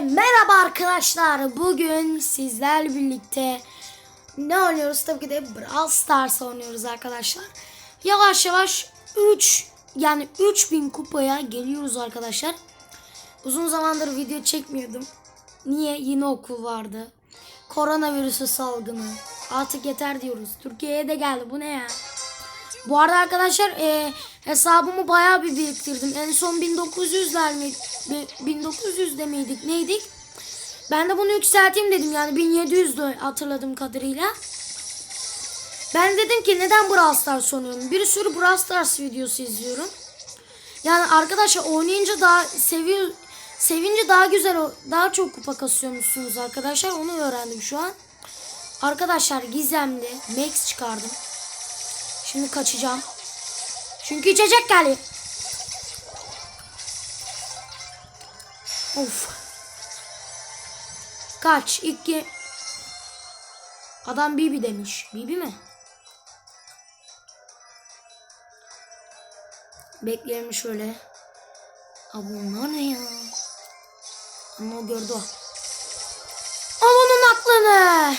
merhaba arkadaşlar. Bugün sizlerle birlikte ne oynuyoruz? Tabii ki de Brawl Stars oynuyoruz arkadaşlar. Yavaş yavaş 3 yani 3000 kupaya geliyoruz arkadaşlar. Uzun zamandır video çekmiyordum. Niye? Yine okul vardı. Koronavirüsü salgını. Artık yeter diyoruz. Türkiye'ye de geldi. Bu ne ya? Bu arada arkadaşlar e, hesabımı bayağı bir biriktirdim. En son 1900'ler mi 1900'de miydik neydik? Ben de bunu yükselteyim dedim yani 1700'de hatırladığım kadarıyla. Ben dedim ki neden Brawl Stars oynuyorum? Bir sürü Brawl Stars videosu izliyorum. Yani arkadaşlar oynayınca daha seviyor sevince daha güzel daha çok kupa kasıyormuşsunuz arkadaşlar. Onu öğrendim şu an. Arkadaşlar gizemli Max çıkardım. Şimdi kaçacağım. Çünkü içecek geldi. Of. Kaç. İlk ge- Adam Bibi demiş. Bibi mi? Bekleyelim şöyle. Abi bunlar ne ya? Ama o gördü o. Al onun aklını.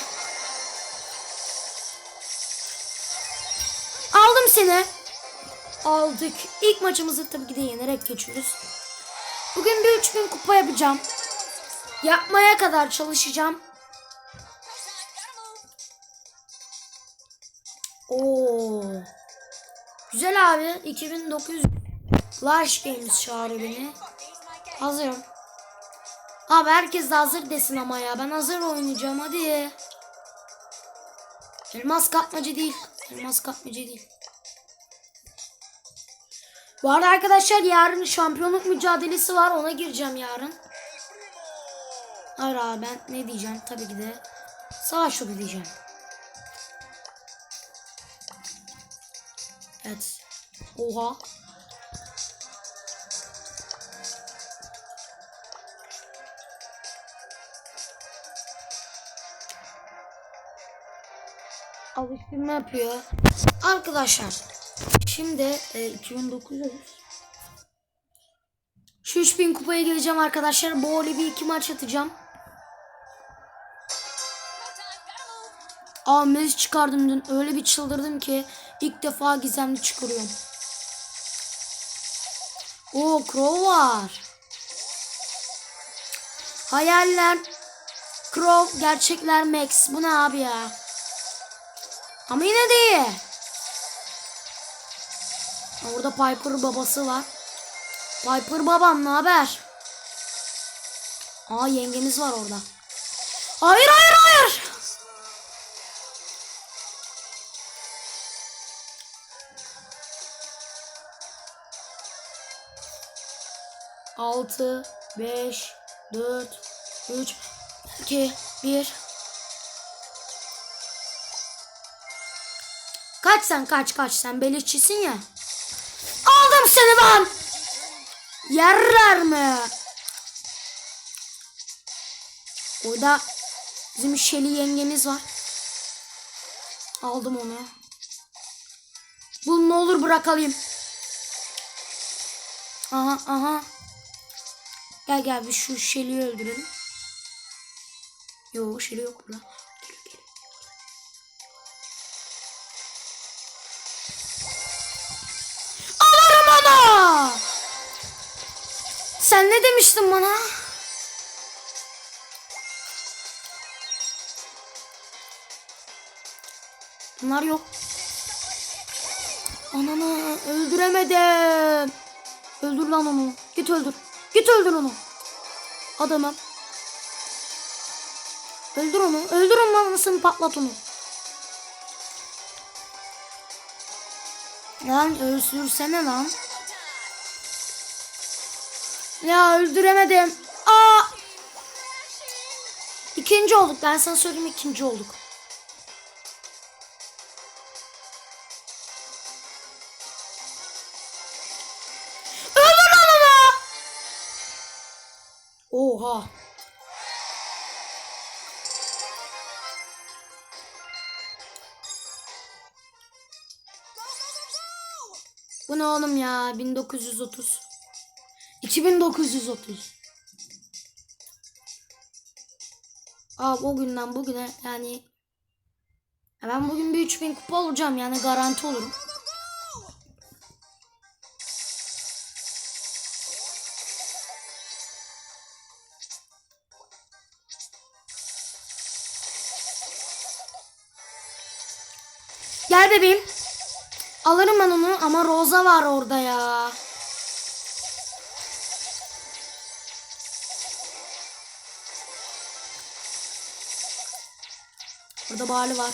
Aldım seni. Aldık. İlk maçımızı tabii ki de yenerek geçiyoruz. Bugün bir 3000 kupa yapacağım. Yapmaya kadar çalışacağım. Oo. Güzel abi. 2900 Large Games çağırıyor beni. Hazırım. Abi herkes de hazır desin ama ya. Ben hazır oynayacağım hadi. Elmas kapmacı değil. Elmas kapmacı değil. Bu arada arkadaşlar yarın şampiyonluk mücadelesi var. Ona gireceğim yarın. Hayır abi ben ne diyeceğim? Tabii ki de savaş şoku diyeceğim. Evet. Oha. Alıştırma yapıyor. Arkadaşlar şimdi e, 2009 Şu 3000 kupaya geleceğim arkadaşlar. Bu bir iki maç atacağım. Aa mez çıkardım dün. Öyle bir çıldırdım ki ilk defa gizemli çıkarıyorum. Oo Crow var. Hayaller Crow gerçekler Max. Bu ne abi ya? Ama yine de iyi. Orada Piper babası var. Piper babam ne haber? Aa yengemiz var orada. Hayır hayır hayır. Altı, beş, dört, üç, iki, bir. Kaç sen kaç kaç sen belirtçisin ya. Aldım seni ben. Yerler mi? Orada bizim Şeli yengemiz var. Aldım onu. Bunu ne olur bırakalım. Aha aha. Gel gel bir şu Şeli'yi öldürelim. Yo Şeli yok burada. Ne demiştin bana? Bunlar yok. Ananı öldüremedim. Öldür lan onu. Git öldür. Git öldür onu. Adamım. Öldür onu. Öldür onun anasını patlat onu. Lan öldürsene lan. Ya öldüremedim. Aa! İkinci olduk. Ben sana söyleyeyim ikinci olduk. Öldür onu! Oha. Bu ne oğlum ya? 1930. 2930. Abi o günden bugüne yani ya ben bugün bir 3000 kupa olacağım yani garanti olurum. Gel bebeğim. Alırım ben onu ama Rosa var orada ya. Burada Bali var.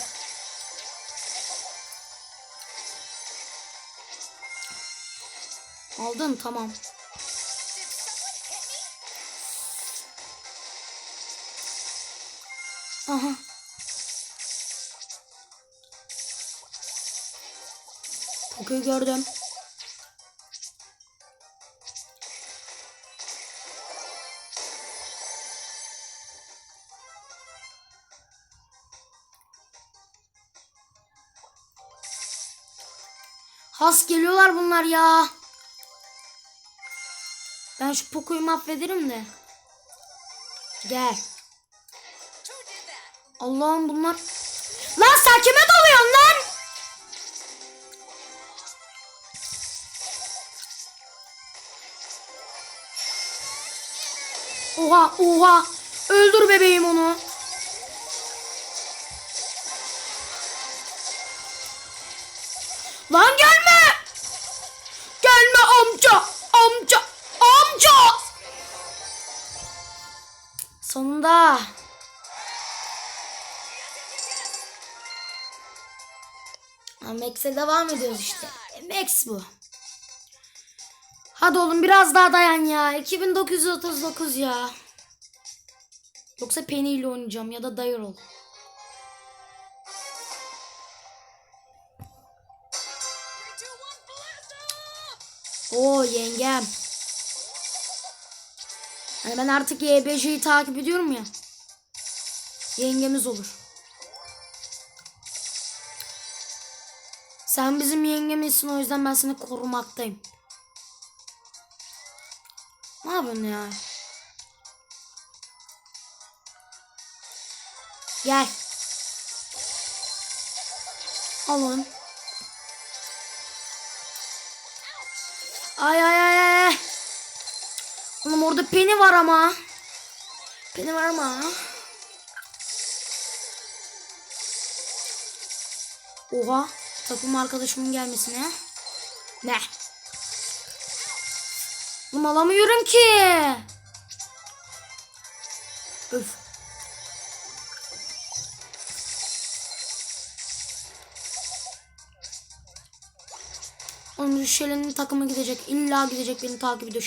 Aldın tamam. Aha. Kokuyu gördüm. Has geliyorlar bunlar ya. Ben şu Poco'yu mahvederim de. Gel. Allah'ım bunlar. Lan sen kime dalıyorsun lan? Oha oha. Öldür bebeğim onu. Lan gelme. Ha, Max'e devam ediyoruz işte. E, Max bu. Hadi oğlum biraz daha dayan ya. 2939 ya. Yoksa Penny ile oynayacağım ya da Daryl. Oo yengem. Hani ben artık YBJ'yi takip ediyorum ya. Yengemiz olur. Sen bizim yengemizsin o yüzden ben seni korumaktayım. Ne yapıyorsun ya? Gel. Al onu. Ay ay ay ay. Oğlum orada peni var ama. Peni var ama. Oha. Takım arkadaşımın gelmesine. Ne? Oğlum alamıyorum ki. Öf. Oğlum Şelen'in takımı gidecek. İlla gidecek beni takip ediyor.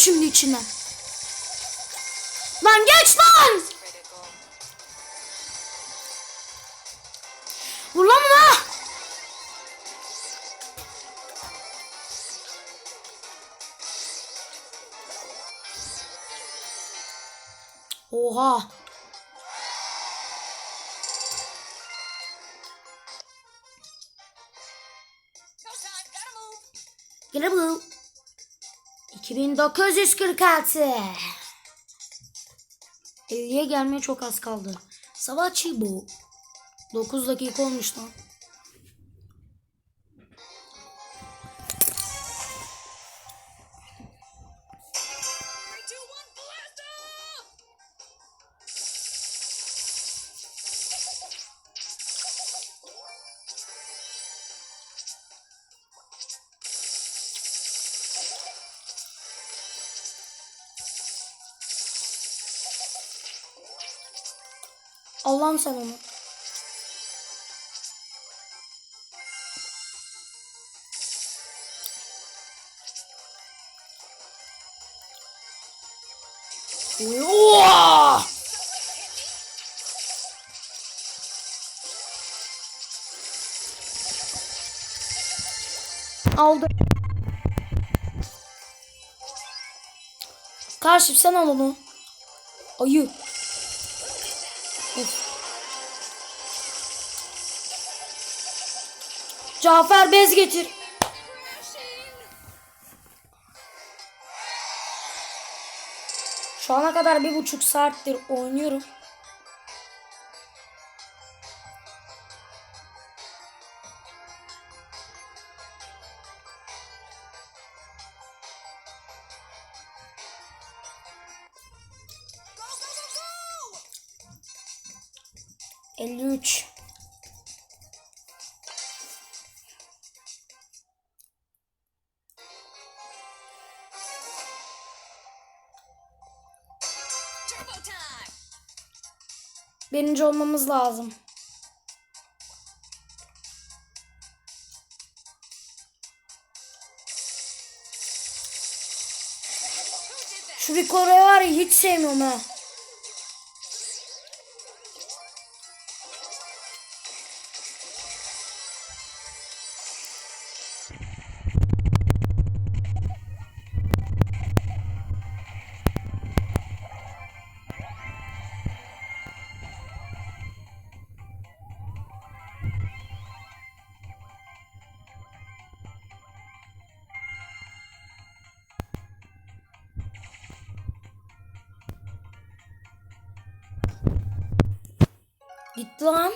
Şimdi içinden. Lan geç lan. Vur lan buna. Oha. Gene bu. 2946. 50'ye gelmeye çok az kaldı. Savaşçı bu. 9 dakika olmuş lan. Allah'ım sen onu. Oha! Aldı. Karşı sen al onu. Ayı. Of. Cafer bez getir. Şu ana kadar bir buçuk saattir oynuyorum. Birinci olmamız lazım. Şu Rico'yu var ya hiç sevmiyorum ha. Gitti lan.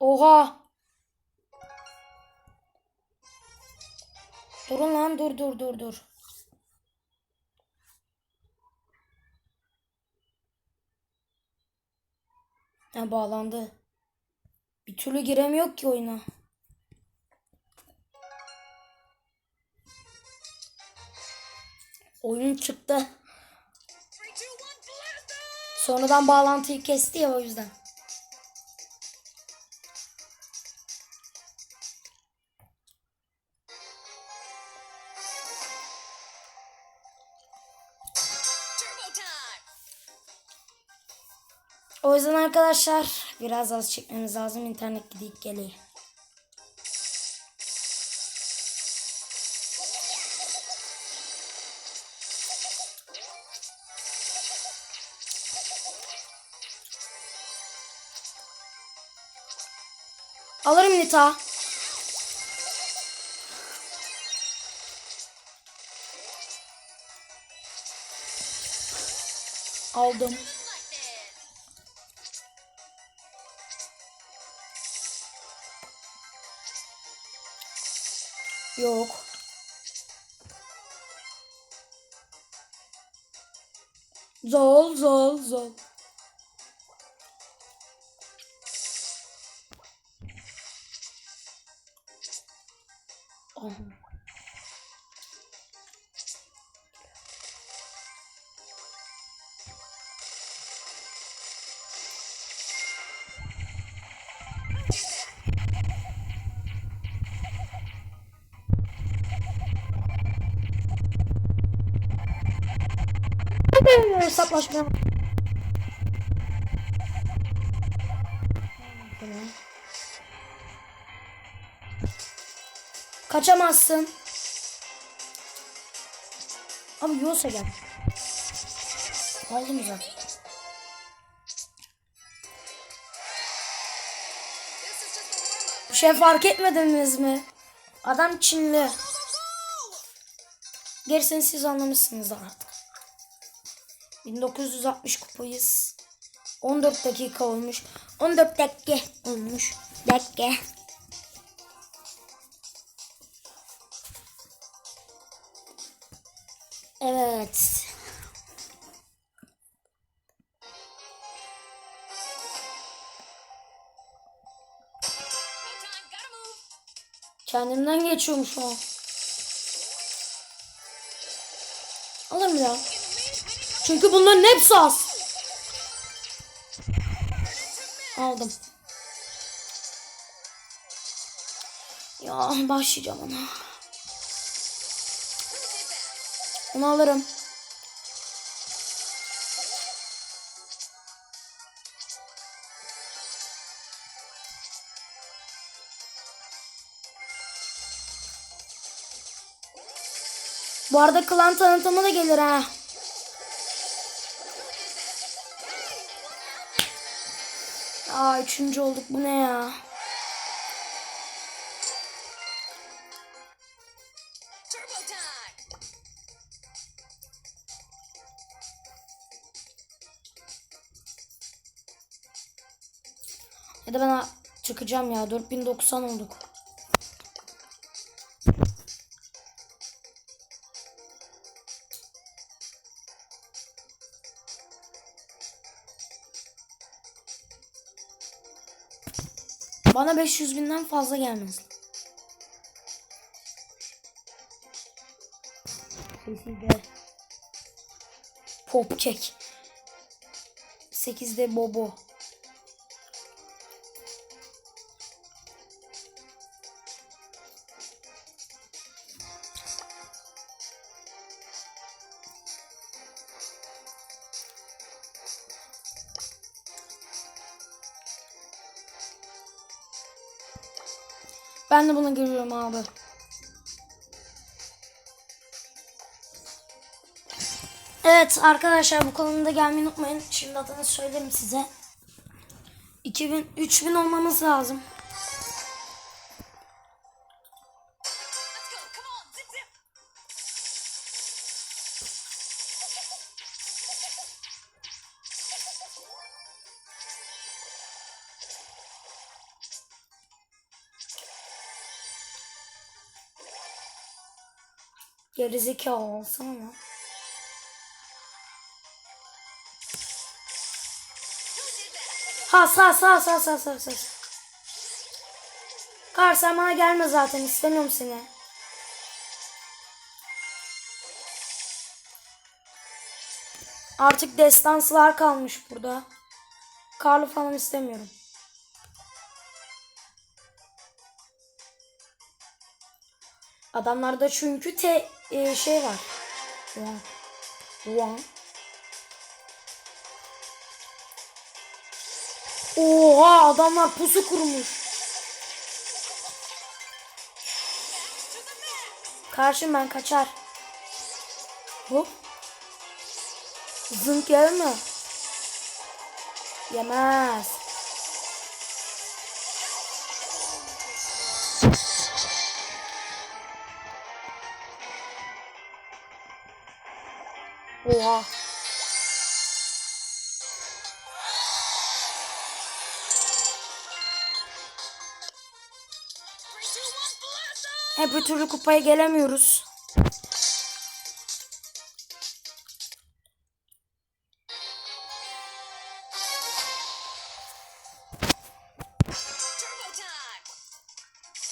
Oha. Durun lan dur dur dur dur. Ha bağlandı. Bir türlü giremiyor ki oyuna. Oyun çıktı. Sonradan bağlantıyı kesti ya o yüzden. O yüzden arkadaşlar biraz az çekmemiz lazım. İnternet gidip geliyor. Alırım Nita. Aldım. Yok. Zol zol zol. Aha. Hesaplaşma. Kaçamazsın. Abi yoksa gel. A warm-up. Bir şey fark etmediniz mi? Adam Çinli. Gerisini siz anlamışsınız artık. 1960 kupayız. 14 dakika olmuş. 14 dakika olmuş. Dakika. Evet. Kendimden geçiyorum şu an. Alır mı ya? Çünkü bunların hepsi az. Aldım. Ya başlayacağım ona. Bunu alırım. Bu arada klan tanıtımı da gelir ha. Aa üçüncü olduk bu ne ya? Ya da ben çıkacağım ya 4090 olduk. Bana 500 binden fazla gelmez. Sesi de pop kek. 8'de bobo. Ben de bunu görüyorum abi. Evet arkadaşlar bu kanalımda gelmeyi unutmayın. Şimdi adını söylerim size. 2000 3000 olmamız lazım. Gerizekalı olsam ama. Who did that? Ha sağ sağ sağ sağ sağ sağ. Kar sen bana gelme zaten istemiyorum seni. Artık destansılar kalmış burada. Karlı falan istemiyorum. Adamlarda çünkü te e, şey var. Ulan. Ulan. Oha adamlar pusu kurmuş. Karşım ben kaçar. Hop. Zınk yer mi? Yemez. Oha. Bir türlü kupaya gelemiyoruz.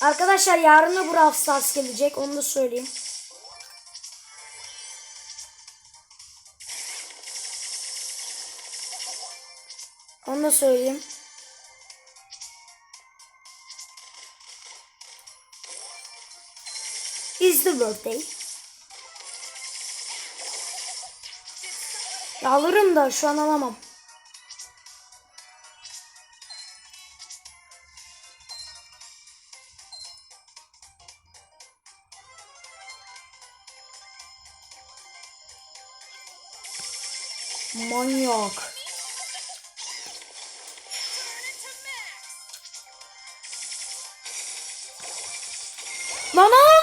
Arkadaşlar yarın da Brawl Stars gelecek. Onu da söyleyeyim. Da söyleyeyim. Is the birthday. Ya alırım da şu an alamam. Manyak. Lan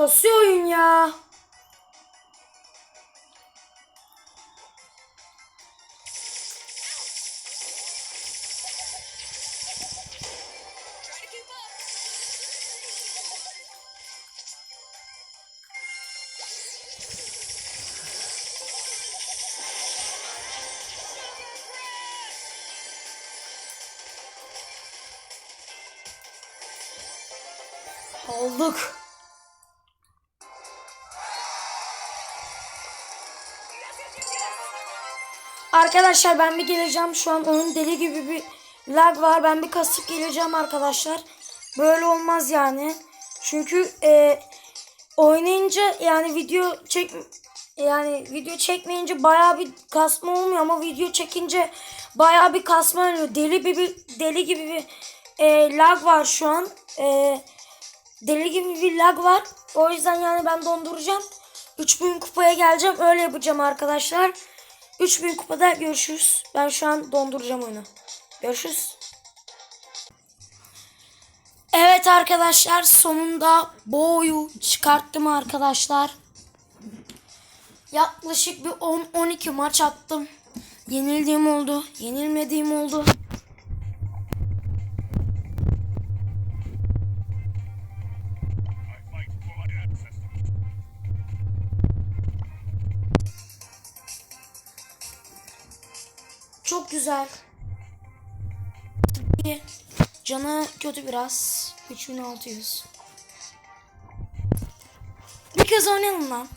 Kasıyor oyun ya. Olduk. Arkadaşlar ben bir geleceğim. Şu an oyun deli gibi bir lag var. Ben bir kasıp geleceğim arkadaşlar. Böyle olmaz yani. Çünkü e, oynayınca yani video çek yani video çekmeyince bayağı bir kasma olmuyor ama video çekince bayağı bir kasma oluyor. Deli bir deli gibi bir e, lag var şu an. E, deli gibi bir lag var. O yüzden yani ben donduracağım. 3000 kupaya geleceğim. Öyle yapacağım arkadaşlar. 3000 kupada görüşürüz. Ben şu an donduracağım oyunu. Görüşürüz. Evet arkadaşlar sonunda boyu çıkarttım arkadaşlar. Yaklaşık bir 10-12 maç attım. Yenildiğim oldu, yenilmediğim oldu. Çok güzel. Canı kötü biraz. 3600. Bir kez oynayalım lan.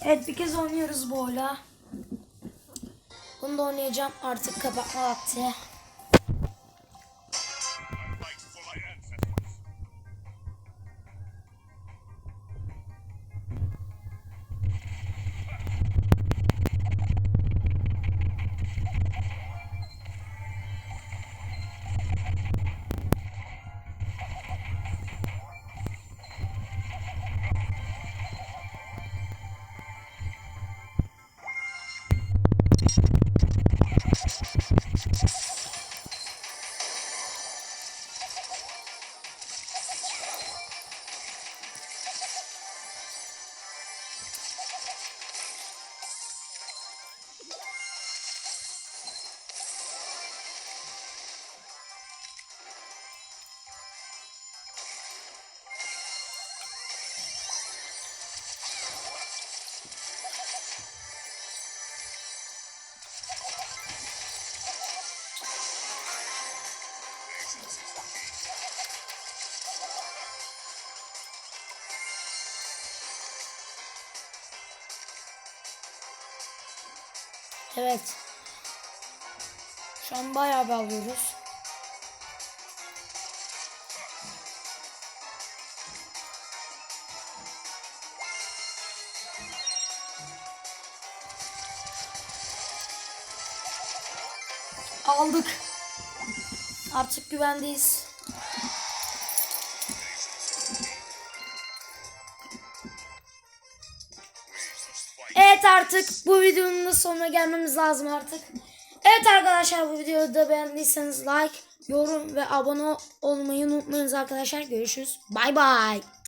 Evet bir kez oynuyoruz bu oyla. Bunu da oynayacağım. Artık kapatma vakti. Evet. Şu an bayağı bir alıyoruz. Aldık. Artık güvendeyiz. Artık bu videonun da sonuna gelmemiz lazım artık. Evet arkadaşlar bu videoyu da beğendiyseniz like, yorum ve abone olmayı unutmayınız arkadaşlar. Görüşürüz. Bay bay.